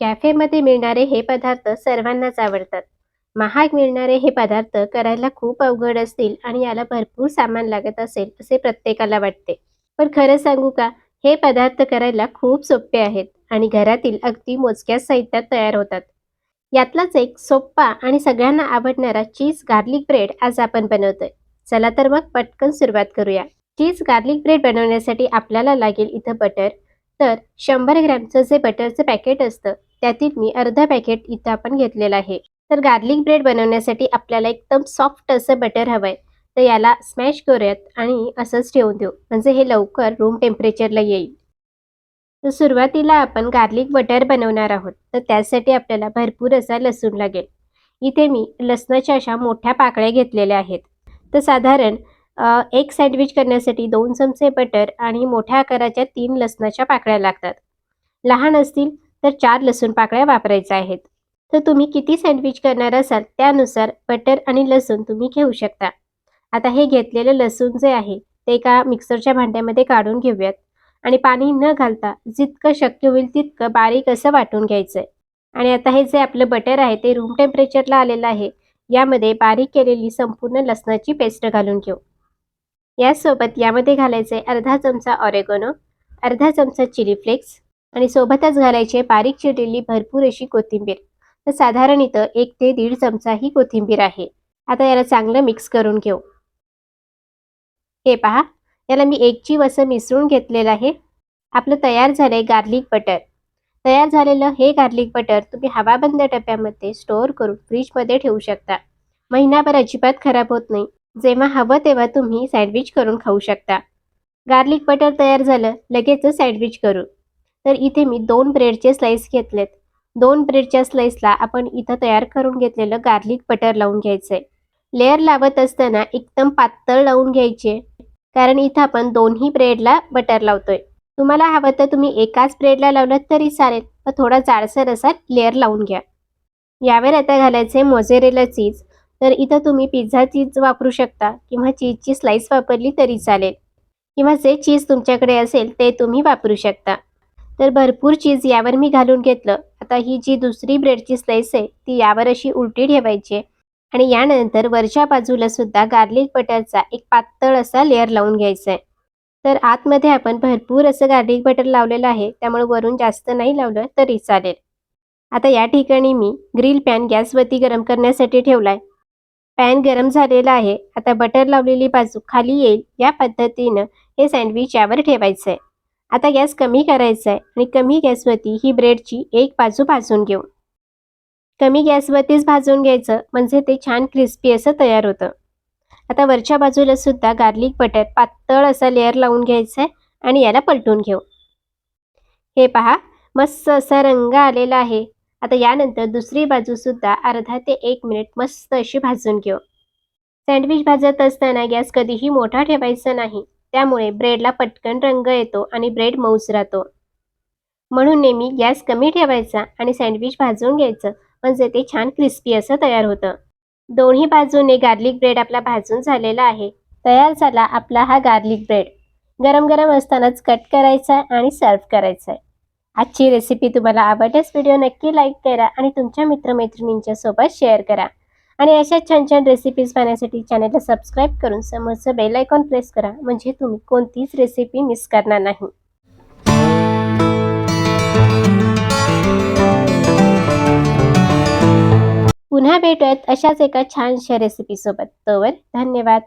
कॅफेमध्ये मिळणारे हे पदार्थ सर्वांनाच आवडतात. महाग मिळणारे हे पदार्थ करायला खूप अवघड असतील आणि याला भरपूर सामान लागत असेल असे प्रत्येकाला वाटते. पण खरं सांगू का? हे पदार्थ करायला खूप सोपे आहेत आणि घरातील अगदी मोजक्याच साहित्यात तयार होतात. यातलाच एक सोप्पा आणि सगळ्यांना आवडणारा चीज गार्लिक ब्रेड आज आपण बनवतोय. चला तर मग पटकन सुरुवात करूया. चीज गार्लिक ब्रेड बनवण्यासाठी आपल्याला लागेल इथं बटर. तर शंभर ग्रॅमचं जे बटरचं पॅकेट असतं त्यातील मी अर्धा पॅकेट इथं आपण घेतलेलं आहे. तर गार्लिक ब्रेड बनवण्यासाठी आपल्याला एकदम सॉफ्ट असं बटर हवंय. तर याला स्मॅश करूयात आणि असंच ठेवून देऊ. म्हणजे हे लवकर रूम टेम्परेचरला येईल. तर सुरुवातीला आपण गार्लिक बटर बनवणार आहोत. तर त्यासाठी आपल्याला भरपूर असा लसूण लागेल. इथे मी लसणाच्या अशा मोठ्या पाकळ्या घेतलेल्या आहेत. तर साधारण एक सँडविच करण्यासाठी दोन चमचे बटर आणि मोठ्या आकाराच्या तीन लसणाच्या पाकळ्या लागतात. लहान असतील तर चार लसूण पाकळ्या वापरायच्या आहेत. तर तुम्ही किती सँडविच करणार असाल त्यानुसार बटर आणि लसूण तुम्ही घेऊ शकता. आता हे घेतलेलं लसूण जे आहे ते एका मिक्सरच्या भांड्यामध्ये काढून घेऊयात. आणि पाणी न घालता जितकं शक्य होईल तितकं बारीक असं वाटून घ्यायचं आहे आणि आता हे जे आपलं बटर आहे ते रूम टेम्परेचरला आलेलं आहे यामध्ये बारीक केलेली संपूर्ण लसणाची पेस्ट घालून घेऊ. यासोबत यामध्ये घालायचे अर्धा चमचा ऑरेगोनो अर्धा चमचा चिली फ्लेक्स आणि सोबतच घालायचे बारीक चिरलेली भरपूर अशी कोथिंबीर. तर साधारण इथं एक ते दीड चमचा ही कोथिंबीर आहे. आता याला चांगलं मिक्स करून घेऊ. हे पहा याला मी एक जीव असं मिसळून घेतलेलं आहे. आपलं तयार झालंय गार्लिक बटर तयार झालेलं हे गार्लिक बटर तुम्ही हवाबंद डब्यामध्ये स्टोअर करून फ्रीजमध्ये ठेवू शकता. महिनाभर अजिबात खराब होत नाही. जेव्हा हवं तेव्हा तुम्ही सँडविच करून खाऊ शकता. गार्लिक बटर तयार झालं लगेचच सँडविच करू. तर इथे मी दोन ब्रेडचे स्लाइस घेतलेत. दोन ब्रेडच्या स्लाइसला आपण इथं तयार करून घेतलेलं गार्लिक बटर लावून घ्यायचंय. लेअर लावत असताना एकदम पातळ लावून घ्यायचे. कारण इथं आपण दोन्ही ब्रेडला बटर लावतोय. तुम्हाला हवं तर तुम्ही एकाच ब्रेडला लावलं तरी चालेल पण थोडा जाडसर असा लेअर लावून घ्या. यावर आता घालायचे मोझेरेला चीज तर इथं तुम्ही पिझ्झा चीज वापरू शकता किंवा चीजची स्लाइस वापरली तरी चालेल. किंवा जे चीज तुमच्याकडे असेल ते तुम्ही वापरू शकता. तर भरपूर चीज यावर मी घालून घेतलं. आता ही जी दुसरी ब्रेडची स्लाइस आहे ती यावर अशी उलटी ठेवायची आणि यानंतर वरच्या बाजूला सुद्धा गार्लिक बटरचा एक पातळ असा लेअर लावून घ्यायचा आहे. तर आतमध्ये आपण भरपूर असं गार्लिक बटर लावलेलं आहे त्यामुळे वरून जास्त नाही लावलं तरी चालेल. आता या ठिकाणी मी ग्रिल पॅन गॅसवरती गरम करण्यासाठी ठेवलाय. पॅन गरम झालेला आहे. आता बटर लावलेली बाजू खाली येईल. या पद्धतीनं हे सँडविच यावर ठेवायचं आहे. आता गॅस कमी करायचा आहे आणि कमी गॅसवरती ही ब्रेडची एक बाजू भाजून घेऊ. कमी गॅसवरतीच भाजून घ्यायचं म्हणजे ते छान क्रिस्पी असं तयार होतं. आता वरच्या बाजूला सुद्धा गार्लिक बटर पातळ असा लेअर लावून घ्यायचा आहे आणि याला पलटून घेऊ. हे पहा मस्त असा रंग आलेला आहे. आता यानंतर दुसरी बाजू सुद्धा अर्धा ते एक मिनिट मस्त अशी भाजून घेऊ. सँडविच भाजत असताना गॅस कधीही मोठा ठेवायचा नाही. त्यामुळे ब्रेडला पटकन रंग येतो आणि ब्रेड मऊच राहतो. म्हणून नेहमी गॅस कमी ठेवायचा आणि सँडविच भाजून घ्यायचं म्हणजे ते छान क्रिस्पी असं तयार होतं. दोन्ही बाजूने गार्लिक ब्रेड आपला भाजून झालेला आहे. तयार झाला आपला हा गार्लिक ब्रेड गरम गरम असतानाच कट करायचा आणि सर्व करायचा. आहे आजची रेसिपी तुम्हाला आवडल्यास व्हिडिओ नक्की लाईक करा आणि तुमच्या मित्रमैत्रिणींच्या सोबत शेअर करा. आणि अशा छान छान रेसिपीज पाहण्यासाठी चॅनलला सबस्क्राईब करून समोरचं बेल आयकॉन प्रेस करा म्हणजे तुम्ही कोणतीच रेसिपी मिस करणार नाही. पुन्हा भेटूयात अशाच एका छानशा रेसिपीसोबत तोवर धन्यवाद.